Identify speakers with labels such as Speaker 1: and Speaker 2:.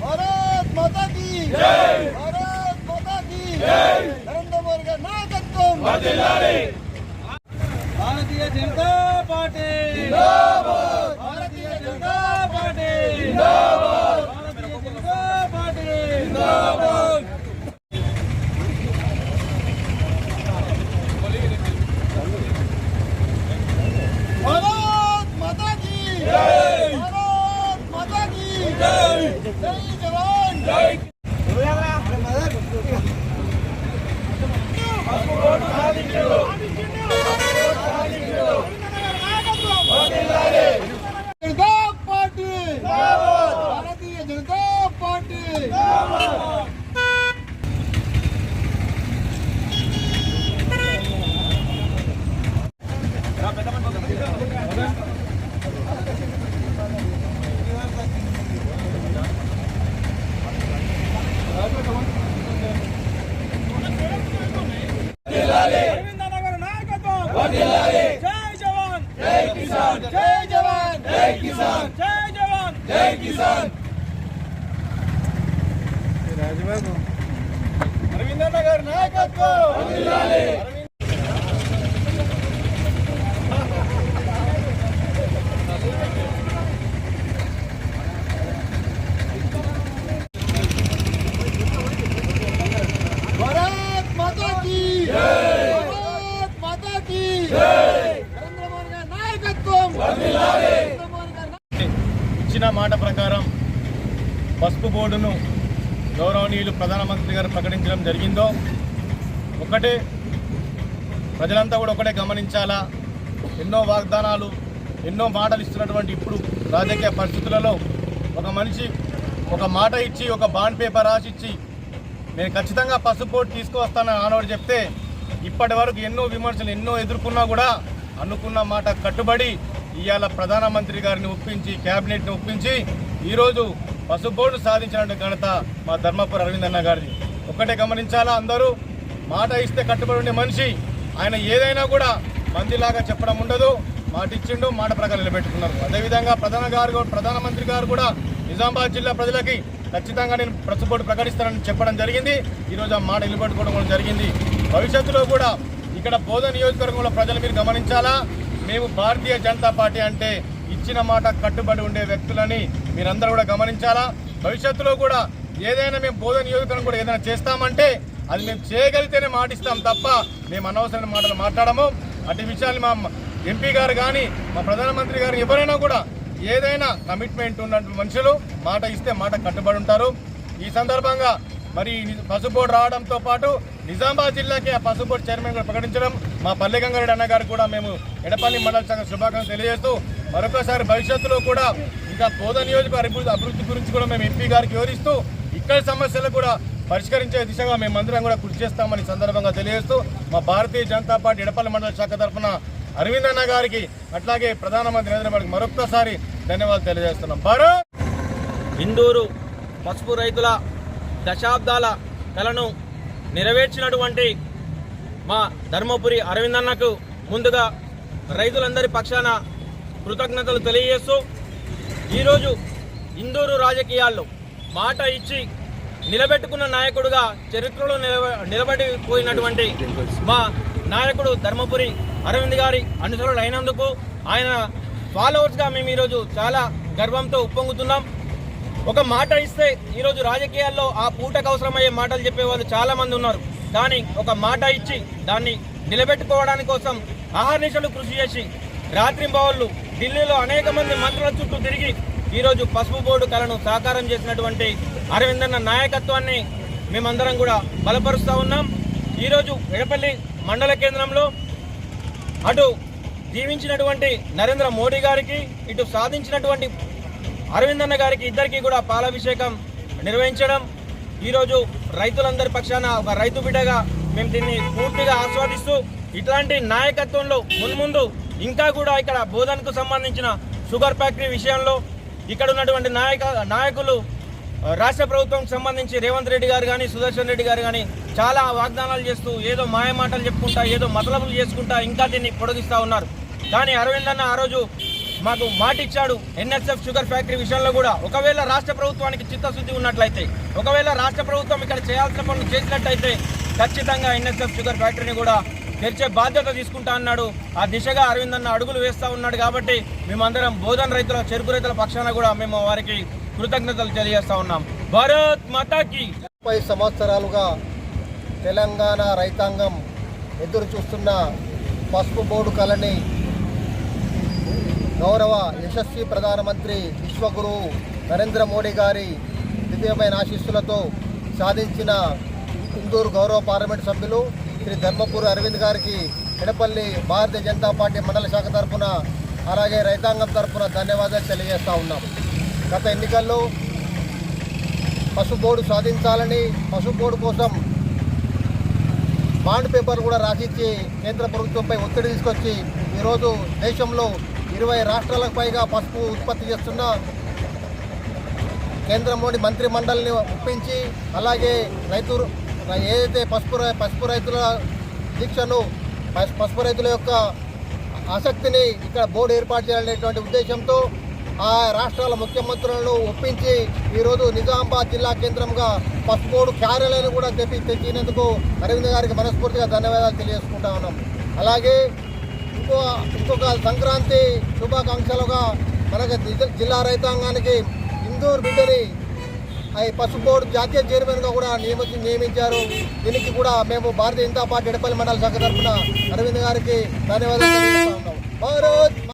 Speaker 1: భారత్ మాతా కీ భారత్ మాతా కీ నరేంద్ర మోడీ గారి నాయకత్వం
Speaker 2: Bharatiya Janata party
Speaker 1: Bharatiya Janata
Speaker 2: party Bharatiya Janata party
Speaker 1: Bharat Mata key Bharat Mata కీ సాధించారు జవాన్ జై జనతా పార్టీ భారతీయ జనతా పార్టీ
Speaker 2: అరవిందన్న గారి నాయకత్వం జై జవాన్
Speaker 1: జై కిసాన్ జై జవాన్ జై కిసాన్
Speaker 2: జై జవాన్
Speaker 1: జై కిసాన్ అరవిందన్న గారి నాయకత్వం భారత్ మాతా కీ భారత్ మాతా కీ నరేంద్ర మోడీ గారి నాయకత్వం నరేంద్ర మోడీ గారి
Speaker 3: ఇచ్చిన మాట ప్రకారం పసుపు బోర్డును గౌరవనీయులు ప్రధానమంత్రి గారు ప్రకటించడం జరిగిందో ఒకటే ప్రజలంతా కూడా ఒకటే గమనించాలా? ఎన్నో వాగ్దానాలు ఎన్నో మాటలు ఇస్తున్నటువంటి ఇప్పుడు రాజకీయ పరిస్థితులలో ఒక మనిషి ఒక మాట ఇచ్చి ఒక బాండ్ పేపర్ రాసి ఇచ్చి నేను ఖచ్చితంగా పసుపు బోర్డు తీసుకువస్తానని ఆనవాడు చెప్తే ఇప్పటి వరకు ఎన్నో విమర్శలు ఎన్నో ఎదుర్కొన్నా కూడా అనుకున్న మాట కట్టుబడి ఇవాళ ప్రధానమంత్రి గారిని ఒప్పించి క్యాబినెట్ని ఒప్పించి ఈరోజు పసుబోర్డు సాధించిన ఘనత మా ధర్మపుర అరవింద్ అన్న గారిది. ఒక్కటే గమనించాలా అందరూ? మాట ఇస్తే కట్టుబడి ఉండే మనిషి ఆయన ఏదైనా కూడా మందిలాగా చెప్పడం ఉండదు. మాట ఇచ్చిండు మాట ప్రకారం నిలబెట్టుకున్నారు. అదేవిధంగా ప్రధాన గారు ప్రధానమంత్రి గారు కూడా నిజామాబాద్ జిల్లా ప్రజలకి ఖచ్చితంగా నేను ప్రస్తుతం ప్రకటిస్తానని చెప్పడం జరిగింది. ఈరోజు ఆ మాట నిలబెట్టుకోవడం కూడా జరిగింది. భవిష్యత్తులో కూడా ఇక్కడ బోధ నియోజకవర్గంలో ప్రజలు మీరు గమనించాలా? మేము భారతీయ జనతా పార్టీ అంటే ఇచ్చిన మాట కట్టుబడి ఉండే వ్యక్తులని మీరందరూ కూడా గమనించాలా? భవిష్యత్తులో కూడా ఏదైనా మేము బోధన నియోజకవర్గం కూడా ఏదైనా చేస్తామంటే అది మేము చేయగలిగితేనే మాటిస్తాం తప్ప మేము అనవసరమైన మాటలు మాట్లాడము. అటు విషయాలు మా ఎంపీ గారు కానీ మా ప్రధానమంత్రి గారు ఎవరైనా కూడా ఏదైనా కమిట్మెంట్ ఉన్న మనుషులు మాట ఇస్తే మాట కట్టుబడి ఉంటారు. ఈ సందర్భంగా మరి ఈ పసుపు బోర్డు రావడంతో పాటు నిజామాబాద్ జిల్లాకి ఆ పసుపు చైర్మన్ కూడా ప్రకటించడం మా పల్లె గంగారెడ్డి అన్న గారు కూడా మేము ఎడపల్లి మండల సంఘ శుభాకాంక్షలు తెలియజేస్తూ మరొకసారి భవిష్యత్తులో కూడా ఇంకా బోధ నియోజకవర్గ అభివృద్ధి అభివృద్ధి గురించి కూడా మేము ఎంపీ గారికి వివరిస్తూ ఇక్కడి సమస్యలు కూడా పరిష్కరించే దిశగా మేమందరం కూడా కృషి చేస్తామని సందర్భంగా తెలియజేస్తూ మా భారతీయ జనతా పార్టీ ఎడపల్లి మండల శాఖ తరఫున అరవింద్ అన్న గారికి అట్లాగే ప్రధానమంత్రి నరేంద్ర మోడీకి మరొక్కసారి ధన్యవాదాలు తెలియజేస్తున్నాం. భారత్!
Speaker 4: ఇందూరు పసుపు రైతుల దశాబ్దాల కలను నెరవేర్చినటువంటి మా ధర్మపురి అరవిందన్నకు ముందుగా రైతులందరి పక్షాన కృతజ్ఞతలు తెలియజేస్తూ ఈరోజు ఇందూరు రాజకీయాల్లో మాట ఇచ్చి నిలబెట్టుకున్న నాయకుడుగా చరిత్రలో నిలబ నిలబడిపోయినటువంటి మా నాయకుడు ధర్మపురి అరవింద్ గారి అనుసరులు అయినందుకు ఆయన ఫాలోవర్స్గా మేము ఈరోజు చాలా గర్వంతో ఉప్పొంగుతున్నాం. ఒక మాట ఇస్తే ఈరోజు రాజకీయాల్లో ఆ పూటకు అవసరమయ్యే మాటలు చెప్పేవాళ్ళు చాలా మంది ఉన్నారు. కానీ ఒక మాట ఇచ్చి దాన్ని నిలబెట్టుకోవడానికి కోసం ఆహర్నిశలు కృషి చేసి రాత్రింబవళ్ళు ఢిల్లీలో అనేక మంది మంత్రుల చుట్టూ తిరిగి ఈరోజు పసుపు బోర్డు కళను సాకారం చేసినటువంటి అరవిందన్న నాయకత్వాన్ని మేమందరం కూడా బలపరుస్తూ ఉన్నాం. ఈరోజు ఎడపల్లి మండల కేంద్రంలో అటు జీవించినటువంటి నరేంద్ర మోడీ గారికి ఇటు సాధించినటువంటి అరవిందన్న గారికి ఇద్దరికి కూడా పాలాభిషేకం నిర్వహించడం. ఈరోజు రైతులందరి పక్షాన ఒక రైతు బిడ్డగా మేము దీన్ని పూర్తిగా ఆస్వాదిస్తూ ఇట్లాంటి నాయకత్వంలో మున్ముందు ఇంకా కూడా ఇక్కడ బోధనకు సంబంధించిన షుగర్ ఫ్యాక్టరీ విషయంలో ఇక్కడ ఉన్నటువంటి నాయక నాయకులు రాష్ట్ర ప్రభుత్వం సంబంధించి రేవంత్ రెడ్డి గారు కానీ సుదర్శన్ రెడ్డి గారు కానీ చాలా వాగ్దానాలు చేస్తూ ఏదో మాయమాటలు చెప్పుకుంటా ఏదో మతలబులు చేసుకుంటా ఇంకా దీన్ని పొడిగిస్తూ ఉన్నారు. కానీ అరవింద్ అన్న ఆ రోజు మాకు మాట ఇచ్చాడు ఎన్ఎస్ఎఫ్ షుగర్ ఫ్యాక్టరీ విషయంలో కూడా. ఒకవేళ రాష్ట్ర ప్రభుత్వానికి చిత్తశుద్ధి ఉన్నట్లయితే ఒకవేళ రాష్ట్ర ప్రభుత్వం ఇక్కడ చేయాల్సిన పనులు చేసినట్టయితే ఖచ్చితంగా ఎన్ఎస్ఎఫ్ షుగర్ ఫ్యాక్టరీని కూడా తెరిచే బాధ్యత తీసుకుంటా అన్నాడు. ఆ దిశగా అరవింద్ అన్న అడుగులు వేస్తూ ఉన్నాడు కాబట్టి మేమందరం బోధన రైతుల చెరుకు రైతుల పక్షాన కూడా మేము వారికి కృతజ్ఞతలు తెలియజేస్తా ఉన్నాం. భారత్ మాతాకి!
Speaker 1: ముప్పై సంవత్సరాలుగా తెలంగాణ రైతాంగం ఎదురు చూస్తున్న పసుపు బోర్డు కళని గౌరవ యశస్వి ప్రధానమంత్రి విశ్వగురువు నరేంద్ర మోడీ గారి దివ్యమైన ఆశీస్సులతో సాధించిన ఇందూరు గౌరవ పార్లమెంట్ సభ్యులు శ్రీ ధర్మపూర్ అరవింద్ గారికి ఎడపల్లి భారతీయ జనతా పార్టీ మండల శాఖ తరఫున అలాగే రైతాంగం తరఫున ధన్యవాదాలు తెలియజేస్తా ఉన్నాం. గత ఎన్నికల్లో పసుపు బోర్డు సాధించాలని పసుపు బోర్డు కోసం బాండ్ పేపర్ కూడా రాసిచ్చి కేంద్ర ప్రభుత్వంపై ఒత్తిడి తీసుకొచ్చి ఈరోజు దేశంలో ఇరవై రాష్ట్రాలకు పైగా పసుపు ఉత్పత్తి చేస్తున్న కేంద్రంలోని మంత్రి మండలిని ఒప్పించి అలాగే రైతు ఏదైతే పసుపు రై- పసుపు రైతుల దీక్షను పసుపు రైతుల యొక్క ఆసక్తిని ఇక్కడ బోర్డు ఏర్పాటు చేయాలనేటువంటి ఉద్దేశంతో ఆ రాష్ట్రాల ముఖ్యమంత్రులను ఒప్పించి ఈరోజు నిజామాబాద్ జిల్లా కేంద్రంగా పసుపు బోర్డు కార్యాలయాన్ని కూడా తెప్పి తెచ్చినందుకు అరవింద్ గారికి మనస్ఫూర్తిగా ధన్యవాదాలు తెలియజేసుకుంటా ఉన్నాం. అలాగే ఇంకో ఇంకొక సంక్రాంతి శుభాకాంక్షలుగా మనకు జిల్లా- రైతాంగానికి ఇందూర్ బిడ్డని అవి పసుపు బోర్డు జాతీయ చైర్మన్గా కూడా నియమించి నియమించారు. దీనికి కూడా మేము భారతీయ జనతా పార్టీ ఎడపల్లి మండల శాఖ తరఫున అరవింద్ గారికి ధన్యవాదాలు భారత్